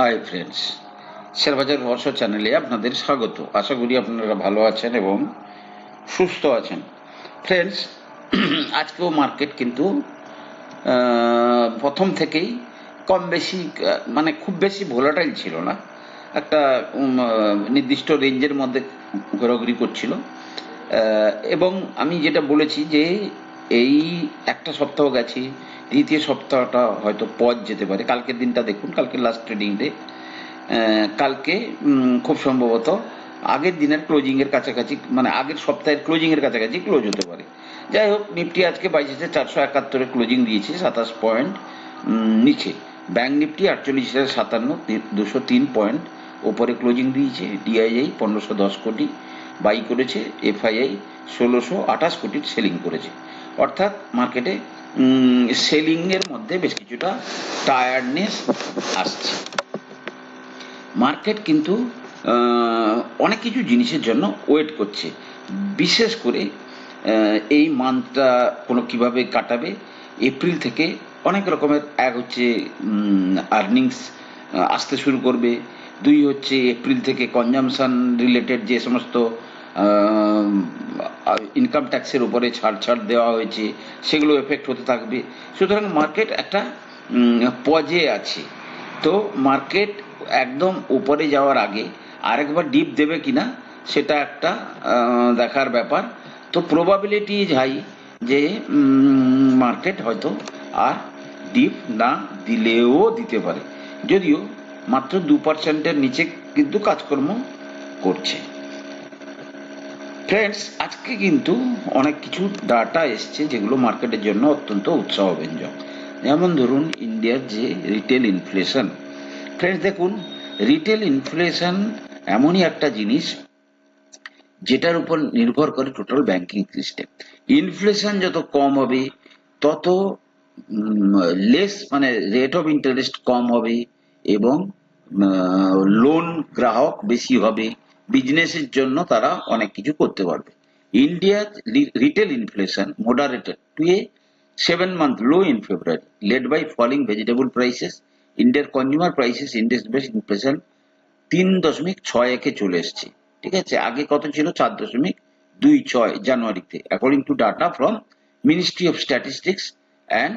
Hi friends শেয়ারবাজার বর্ষ চ্যানেলে আপনাদের স্বাগত। আশা করি আপনারা ভালো আছেন এবং সুস্থ আছেন। ফ্রেন্ডস আজকেও মার্কেট কিন্তু প্রথম থেকেই কম বেশি মানে খুব বেশি ভোলাটাইল ছিল না। একটা নির্দিষ্ট রেঞ্জের মধ্যে ঘোরাঘুরি করছিল। এবং আমি যেটা বলেছি যে এই একটা সপ্তাহ গেছে, দ্বিতীয় সপ্তাহটা হয়তো পজ যেতে পারে। কালকের দিনটা দেখুন, কালকে লাস্ট ট্রেডিং ডে কালকে খুব সম্ভবত আগের দিনের ক্লোজিং এর কাছাকাছি মানে আগের সপ্তাহের ক্লোজিং এর কাছাকাছি ক্লোজ হতে পারে। যাই হোক নিফটি আজকে বাইশ হাজার চারশো একাত্তরে ক্লোজিং দিয়েছে, সাতাশ পয়েন্ট নিচে। ব্যাংক নিফটি আটচল্লিশ হাজার সাতান্ন, দুশো তিন পয়েন্ট ওপরে ক্লোজিং দিয়েছে। ডিআইআই পনেরোশো দশ কোটি বাই করেছে। এফআইআই ষোলোশো আঠাশ কোটির সেলিং করেছে। অর্থাৎ মার্কেটে সেলিং এর মধ্যে বেশ কিছুটা টায়ার্ডনেস আসছে। মার্কেট কিন্তু অনেক কিছু জিনিসের জন্য ওয়েট করছে। বিশেষ করে এই মান্থটা কোনো কীভাবে কাটাবে এপ্রিল থেকে অনেক রকমের এক হচ্ছে আর্নিংস আসতে শুরু করবে। দুই হচ্ছে এপ্রিল থেকে কনজামশন রিলেটেড যে সমস্ত ইনকাম ট্যাক্সের উপরে ছাড় ছাড় দেওয়া হয়েছে, সেগুলো এফেক্ট হতে থাকবে। সুতরাং মার্কেট একটা পজে আছে। তো মার্কেট একদম উপরে যাওয়ার আগে আরেকবার ডিপ দেবে কিনা, সেটা একটা দেখার ব্যাপার। তো প্রবাবিলিটি ইজ হাই যে মার্কেট হয়তো আর ডিপ না দিলেও দিতে পারে। যদিও মাত্র দু পার্সেন্টের নিচে কিন্তু কাজকর্ম করছে। ফ্রেন্ডস আজকে কিন্তু অনেক কিছু ডাটা এসছে যেগুলো মার্কেটের জন্য অত্যন্ত উৎসাহব্যঞ্জক। যেমন ধরুন ইন্ডিয়ার যে রিটেল ইনফ্লেশন ফ্রেন্ডস দেখুন রিটেল ইনফ্লেশন এমনই একটা জিনিস যেটার উপর নির্ভর করে টোটাল ব্যাংকিং সিস্টেম ইনফ্লেশন যত কম হবে, তত লেস মানে রেট অফ ইন্টারেস্ট কম হবে এবং লোন গ্রাহক বেশি হবে। বিজনেসের জন্য তারা অনেক কিছু করতে পারবে। ইন্ডিয়ার retail inflation moderated to a seven month low in February, led by falling vegetable prices ইন্ডিয়ার consumer prices index base inflation তিন দশমিক ছয় একে চলে এসছে। ঠিক আছে? আগে কত ছিল? চার দশমিক দুই ছয় জানুয়ারিতে according to data from ministry of statistics and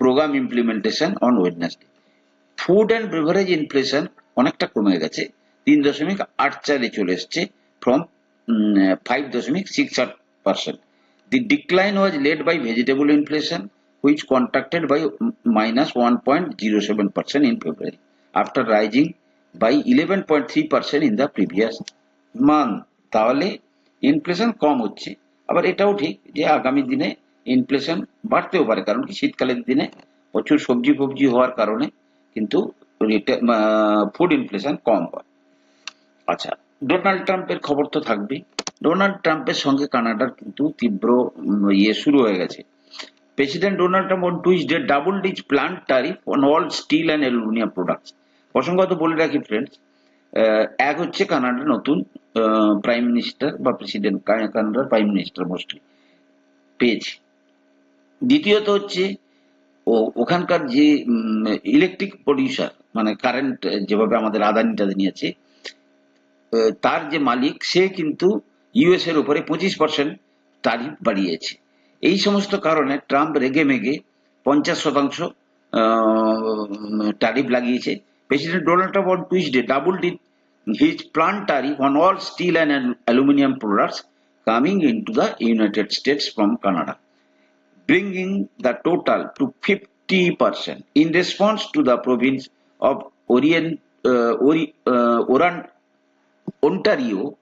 programme implementation on Wednesday food and beverage inflation অনেকটা কমে গেছে। তিন দশমিক আট চারে চলে এসছে ফ্রম ফাইভ দশমিক সিক্স আট percent the decline was led by vegetable inflation which contracted by minus 1.07% in February, after rising by 11.3% in the previous month তাহলে ইনফ্লেশন কম হচ্ছে। আবার এটাও ঠিক যে আগামী দিনে ইনফ্লেশন বাড়তেও পারে, কারণ কি শীতকালের দিনে প্রচুর সবজি ফবজি হওয়ার কারণে কিন্তু ফুড ইনফ্লেশন কম হয়। আচ্ছা ডোনাল্ড ট্রাম্পের খবর তো থাকবেই। ডোনাল্ড ট্রাম্পের সঙ্গে কানাডার কিন্তু তীব্র ইয়ে শুরু হয়ে গেছে। President Donald Trump on Tuesday double his planned tariff on all steel and aluminium products প্রসঙ্গত বলে রাখি ফ্রেন্ডস এক হচ্ছে কানাডার নতুন প্রাইম মিনিস্টার বা প্রেসিডেন্ট কানাডার প্রাইম মিনিস্টার মোস্টলি পেয়েছে। দ্বিতীয়ত হচ্ছে, ও, ওখানকার যে ইলেকট্রিক প্রডিউসার মানে কারেন্ট যেভাবে আমাদের আদানি টাদানি আছে তার যে মালিক সে কিন্তু ইউএস এর উপরে পঁচিশ পার্সেন্ট তারিফ বাড়িয়েছে। এই সমস্ত কারণে ট্রাম্প রেগে মেগে পঞ্চাশ শতাংশ ট্যারিফ লাগিয়েছে। President Donald Trump on Tuesday double did his planned tariff on all steel and aluminium products coming into the United States from Canada total to 50% in response to the province of Orient, uh, Ori, uh, Oran, Ontario,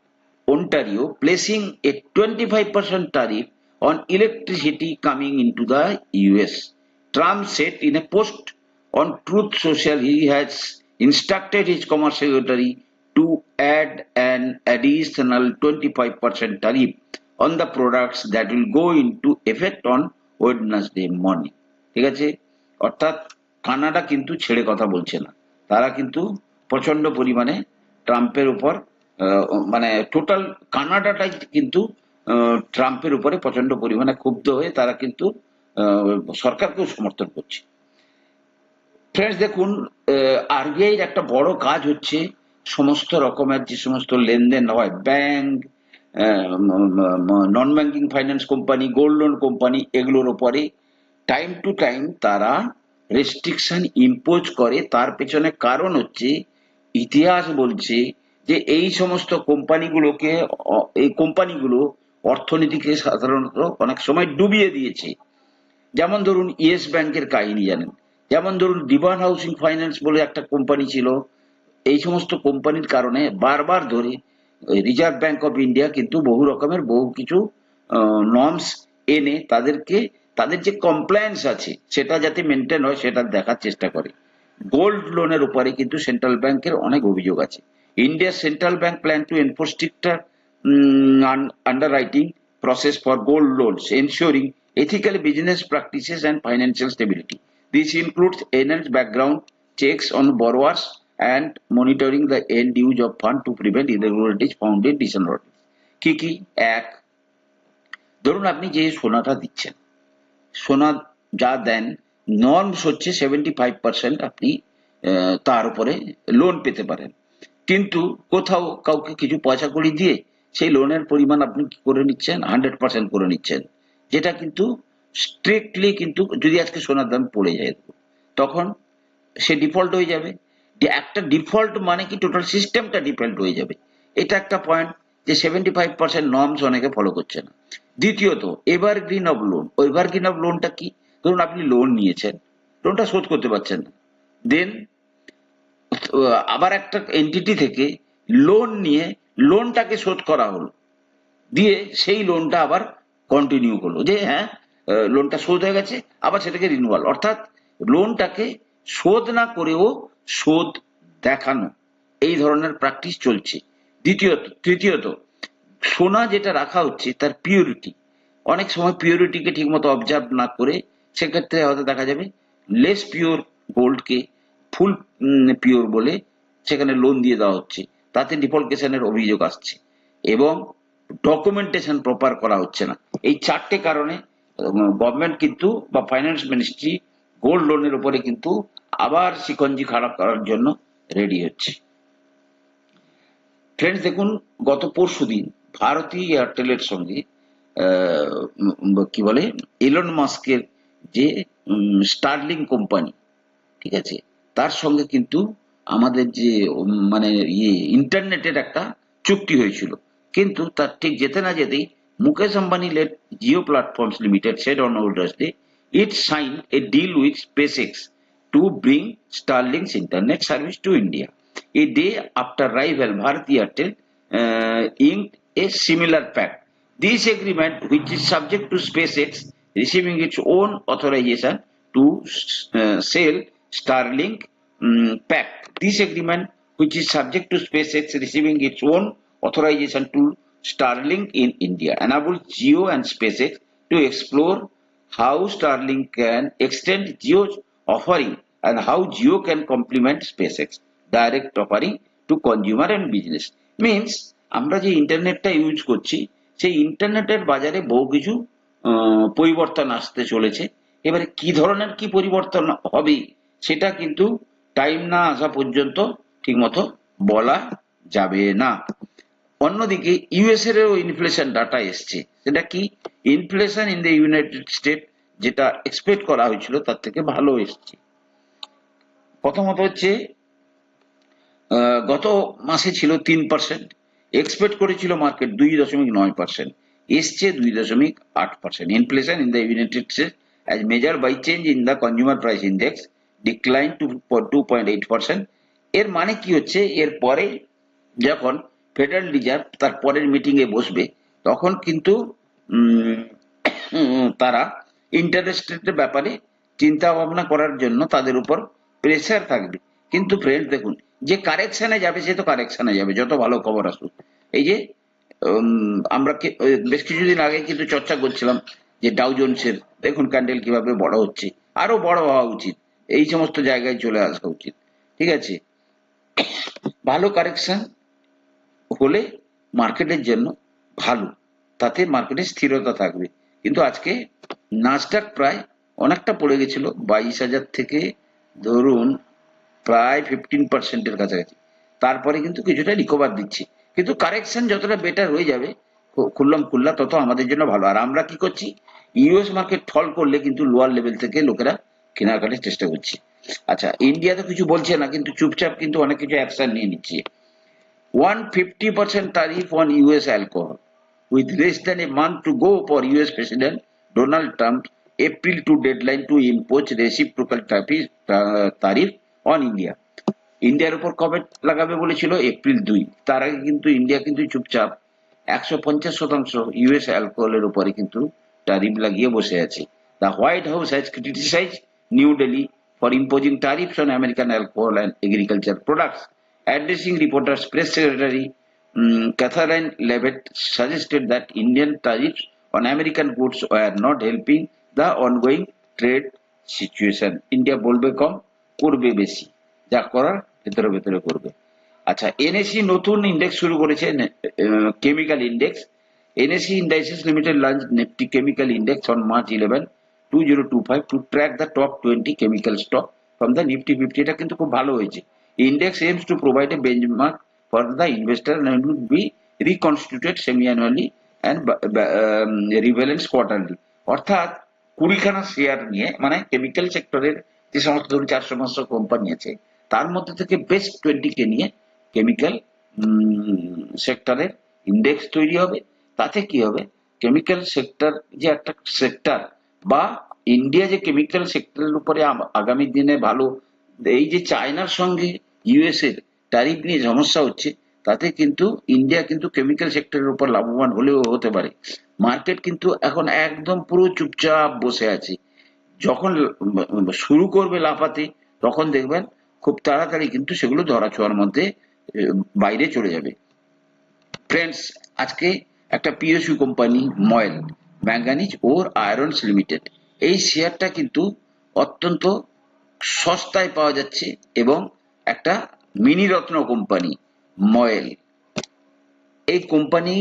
Ontario placing a 25% tariff on electricity coming into the US. Trump said in a post on Truth Social he has instructed his commerce secretary to add an additional 25% tariff on the products that will go into effect on Wednesday morning. ঠিক আছে অর্থাৎ Canada কিন্তু ছেড়ে কথা বলছে না তারা কিন্তু প্রচণ্ড পরিমাণে ট্রাম্পের উপর মানে টোটাল কানাডাটাই কিন্তু ট্রাম্পের উপরে প্রচণ্ড পরিমাণে ক্ষুব্ধ হয়ে তারা কিন্তু সরকারকেও সমর্থন করছে। ফ্রেন্ডস দেখুন আরবিআই এর একটা বড় কাজ হচ্ছে সমস্ত রকমের যে সমস্ত লেনদেন হয় bank non banking finance company gold loan company এগুলোর উপরে টাইম টু টাইম তারা রেস্ট্রিকশন ইম্পোজ করে। তার পেছনে কারণ হচ্ছে ইতিহাস বলছে যে এই সমস্ত কোম্পানিগুলোকে, এই কোম্পানিগুলো অর্থনীতিকে সাধারণত অনেক সময় ডুবিয়ে দিয়েছে। যেমন ধরুন ইয়েস ব্যাংকের কাহিনী জানেন। যেমন ধরুন ডিভান হাউসিং ফাইন্যান্স বলে একটা কোম্পানি ছিল। এই সমস্ত কোম্পানির কারণে বারবার ধরে রিজার্ভ ব্যাংক অফ ইন্ডিয়া কিন্তু বহু রকমের বহু কিছু নর্মস এনে তাদেরকে, তাদের যে কমপ্লায়েন্স আছে, সেটা যাতে মেনটেন হয়, সেটা দেখার চেষ্টা করে। গোল্ড লোনের উপরে কিন্তু সেন্ট্রাল ব্যাংকের অনেক অভিযোগ আছে। India central bank plan to enforce underwriting process for gold loan ensuring ethical business practices and financial stability this includes background checks on borrowers and monitoring the end use of fund to prevent irregularities found in this কি কি? এক, ধরুন আপনি যে সোনাটা দিচ্ছেন, সোনা যা দেন নর্মস হচ্ছে সেভেন্টি ফাইভ পার্সেন্ট আপনি তার উপরে লোন পেতে পারেন। কিন্তু কোথাও কাউকে কিছু পয়সা কড়ি দিয়ে সেই লোনের পরিমাণ আপনি কি করে নিচ্ছেন? হান্ড্রেড পার্সেন্ট করে নিচ্ছেন। যেটা কিন্তু স্ট্রিক্টলি কিন্তু যদি আজকে সোনার দাম পড়ে যায়, তখন সে ডিফল্ট হয়ে যাবে। একটা ডিফল্ট মানে কি? টোটাল সিস্টেমটা ডিফল্ট হয়ে যাবে। এটা একটা পয়েন্ট যে সেভেন্টি ফাইভ পার্সেন্ট নর্মস অনেকে ফলো করছে না। দ্বিতীয়ত evergreen of loan evergreen of লোনটা কি? ধরুন আপনি লোন নিয়েছেন লোনটা শোধ করতে পারছেন না। দেন আবার একটা এন্টিটি থেকে লোন নিয়ে লোনটাকে শোধ করা হলো। দিয়ে সেই লোনটা আবার কন্টিনিউ করল। যে হ্যাঁ লোনটা শোধ হয়ে গেছে, আবার সেটাকে রিনুয়াল অর্থাৎ লোনটাকে শোধ না করেও শোধ দেখানো। এই ধরনের প্র্যাকটিস চলছে। দ্বিতীয়ত, তৃতীয়ত, সোনা যেটা রাখা হচ্ছে, তার পিউরিটি অনেক সময় পিউরিটিকে ঠিকমতো অবজার্ভ না করে সেক্ষেত্রে হয়তো দেখা যাবে লেস পিওর গোল্ডকে ফুল পিওর বলে সেখানে লোন দিয়ে দেওয়া হচ্ছে। তাতে ডিফল্টেশনের অভিযোগ আসছে এবং ডকুমেন্টেশন প্রপার করা হচ্ছে না। এই চারটে কারণে গভর্নমেন্ট কিন্তু বা ফাইন্যান্স মিনিস্ট্রি গোল্ড লোনের উপরে কিন্তু আবার শিকঞ্জি খারাপ করার জন্য রেডি হচ্ছে। ফ্রেন্ডস দেখুন, গত পরশু দিন ভারতী এয়ারটেলের সঙ্গে কি বলে এলন মাস্কের যে স্টার্লিং কোম্পানি ঠিক আছে? তার সঙ্গে কিন্তু আমাদের যে মানে ইয়ে ইন্টারনেটের একটা চুক্তি হয়েছিল। কিন্তু তার ঠিক যেতে না যেতেই Mukesh Ambani led Jio platforms limited said on holders day it sign a deal with SpaceX to bring Starlink's internet service to India a day after rival Bharti Airtel ইং a similar pact this agreement which is subject to SpaceX receiving its own authorization to uh, sell Starlink um, pact. This agreement, which is subject to SpaceX receiving its own authorization to Starlink in India, enables Geo and SpaceX to explore how Starlink can extend Geo's offering and how Geo can complement SpaceX direct offering to consumer and business. Means আমরা যে ইন্টারনেটটা use করছি সেই ইন্টারনেটের বাজারে বহু কিছু পরিবর্তন আসতে চলেছে। এবারে কি ধরনের কি পরিবর্তন হবে, সেটা কিন্তু টাইম না আসা পর্যন্ত ঠিকমতো বলা যাবে না। অন্যদিকে ইউএস এর ইনফ্লেশন ডাটা এসছে। সেটা কি? Inflation in the United State যেটা এক্সপেক্ট করা হয়েছিল, তার থেকে ভালো এসছে। প্রথমত হচ্ছে গত মাসে ছিল তিন পার্সেন্ট এক্সপেক্ট করেছিল মার্কেট দুই দশমিক নয় পার্সেন্ট এসছে দুই দশমিক আট percent inflation in the United State as measure by change in the consumer price index decline to two point eight percent এর মানে কি হচ্ছে? এর পরে যখন ফেডারেল রিজার্ভ তার পরের মিটিংয়ে বসবে, তখন কিন্তু তারা ইন্টারেস্ট রেটের ব্যাপারে চিন্তা ভাবনা করার জন্য তাদের উপর প্রেসার থাকবে। কিন্তু ফ্রেন্ড দেখুন, যে কারেকশনে যাবে সে তো কারেকশনে যাবে, যত ভালো খবর আসুক। এই যে আমরা বেশ কিছুদিন আগে কিন্তু চর্চা করছিলাম যে ডাউ জোনসের দেখুন ক্যান্ডেল কীভাবে বড় হচ্ছে। আরও বড় হওয়া উচিত। এই সমস্ত জায়গায় চলে আসা উচিত। ঠিক আছে? ভালো কারেকশন হলে মার্কেটের জন্য ভালো। তাতে মার্কেটে স্থিরতা থাকবে। কিন্তু আজকে নাসডাক প্রায় অনেকটা পড়ে গেছিল। বাইশ হাজার থেকে ধরুন প্রায় ফিফটিন পার্সেন্টের কাছাকাছি। তারপরে কিন্তু কিছুটা রিকভার দিচ্ছে। কিন্তু কারেকশন যতটা বেটার হয়ে যাবে খুললাম খুল্লা তত আমাদের জন্য ভালো। আর আমরা কি করছি? ইউএস মার্কেট ফল করলে কিন্তু লোয়ার লেভেল থেকে লোকেরা কেনাকাটার চেষ্টা করছে। আচ্ছা ইন্ডিয়া তো কিছু বলছে না কিন্তু চুপচাপ কিন্তু অনেক কিছু অ্যাকশন নিয়ে নিচ্ছে। One fifty percent tariff on US alcohol than a month to go for US President Donald Trump's April 2 deadline to impose reciprocal tariff, uh, tariff on India. ইন্ডিয়ার উপর কবে লাগাবে বলেছিল এপ্রিল দুই। তার আগে কিন্তু ইন্ডিয়া কিন্তু চুপচাপ একশো পঞ্চাশ শতাংশ ইউএস অ্যালকোহলের উপরে কিন্তু ট্যারিফ লাগিয়ে বসে আছে। The White House has criticise New Delhi for imposing tariffs on American alcohol and agriculture products. Addressing reporters press secretary um, Catherine Levitt suggested that Indian tariffs on American goods not helping the ongoing trade situation. India বলবে কম করবে বেশি। যা করার ভেতরে ভেতরে করবে। আচ্ছা এনএসি নতুন ইন্ডেক্স শুরু করেছে chemical index NSE indices limited launch Nifty chemical index on March eleven two zero two five to track the top twenty chemical stock from the Nifty fifty এটা কিন্তু খুব ভালো হয়েছে। Index aims to benchmark for the investor and will be reconstituted semi-annually and ba- ba- um, rebalance quarterly অর্থাৎ কুড়িখানা share নিয়ে মানে chemical সেক্টরের যে সমস্ত ধরুন চারশো পাঁচশো কোম্পানি আছে তার মধ্যে থেকে বেস্ট টোয়েন্টি কে নিয়ে কেমিক্যাল সেক্টরের ইন্ডেক্স তৈরি হবে। তাতে কি হবে? কেমিক্যাল সেক্টর যে একটা সেক্টর বা ইন্ডিয়া যে কেমিক্যাল সেক্টরের উপরে আগামী দিনে ভালো, এই যে চায়নার সঙ্গে ইউএস এর ট্যারিফ নিয়ে সমস্যা হচ্ছে, তাতে কিন্তু ইন্ডিয়া কিন্তু কেমিক্যাল সেক্টরের উপর লাভবান হলেও হতে পারে। মার্কেট কিন্তু এখন একদম পুরো চুপচাপ বসে আছে। যখন শুরু করবে লাফাতে, তখন দেখবেন খুব তাড়াতাড়ি কিন্তু সেগুলো ধরা ধরাছোঁয়ার মধ্যে বাইরে চলে যাবে। ফ্রেন্ডস আজকে একটা PSU company MOIL manganese ore irons limited এই শেয়ারটা কিন্তু অত্যন্ত সস্তায় পাওয়া যাচ্ছে এবং একটা মিনি রত্ন কোম্পানি ময়েল এই কোম্পানি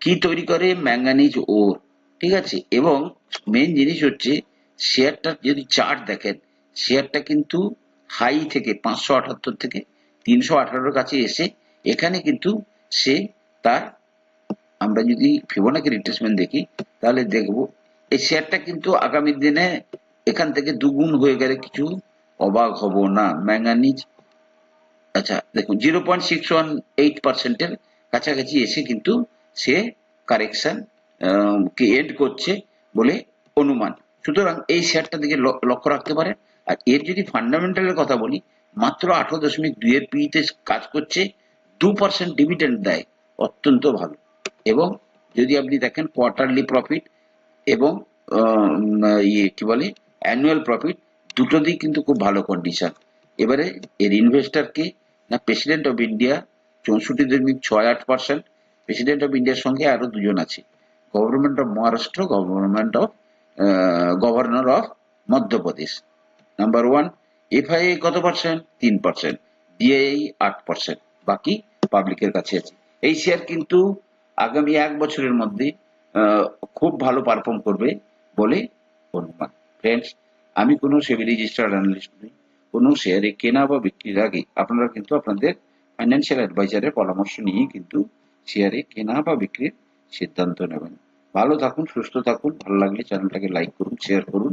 কি তৈরি করে? ম্যাঙ্গানিজ ওর ঠিক আছে? এবং মেন জিনিস হচ্ছে শেয়ারটা যদি চার্ট দেখেন, শেয়ারটা কিন্তু হাই থেকে পাঁচশো আটাত্তর থেকে তিনশো আঠারোর কাছে এসে এখানে কিন্তু সে তার, আমরা যদি ফিবোনাকি রিট্রেসমেন্ট দেখি, তাহলে দেখব এই শেয়ারটা কিন্তু আগামী দিনে এখান থেকে দুগুণ হয়ে গেলে কিছু অবাক হব না। ম্যাঙ্গানিজ আচ্ছা দেখুন zero point six one eight পার্সেন্টের কাছাকাছি এসে কিন্তু সে কারেকশন কে এন্ড করছে বলে অনুমান। সুতরাং এই শেয়ারটা দিকে লক্ষ্য রাখতে পারেন। আর এর যদি ফান্ডামেন্টালের কথা বলি, মাত্র আঠারো দশমিক দুই এর পিতে কাজ করছে, দু পার্সেন্ট ডিভিডেন্ড দেয়, অত্যন্ত ভালো। এবং যদি আপনি দেখেন কোয়ার্টারলি প্রফিট এবং ইয়ে কি বলে অ্যানুয়াল প্রফিট দুটো দিক কিন্তু খুব ভালো কন্ডিশন এবারে এর ইনভেস্টর কে, না প্রেসিডেন্ট অফ ইন্ডিয়া চৌষট্টি দশমিক ছয় আট পার্সেন্ট প্রেসিডেন্ট অফ ইন্ডিয়ার সঙ্গে আরও দুজন আছে। Government of Maharashtra government of governor of Madhya Pradesh number one FII কত পার্সেন্ট তিন পার্সেন্ট ডিআইআই আট পার্সেন্ট বাকি পাবলিকের কাছে আছে। এই শেয়ার কিন্তু আগামী এক বছরের মধ্যে খুব ভালো পারফর্ম করবে বলে অনুমান। ফ্রেন্ডস আমি কোনো সেবি রেজিস্টার্ড অ্যানালিস্ট নই। কোনো শেয়ারে কেনা বা বিক্রির আগে আপনারা কিন্তু আপনাদের ফাইন্যান্সিয়াল অ্যাডভাইজারের পরামর্শ নিয়ে কিন্তু শেয়ারে কেনা বা বিক্রির সিদ্ধান্ত নেবেন। ভালো থাকুন, সুস্থ থাকুন। ভালো লাগলে চ্যানেলটাকে লাইক করুন শেয়ার করুন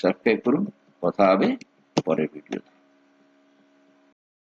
সাবস্ক্রাইব করুন। কথা হবে পরের ভিডিওতে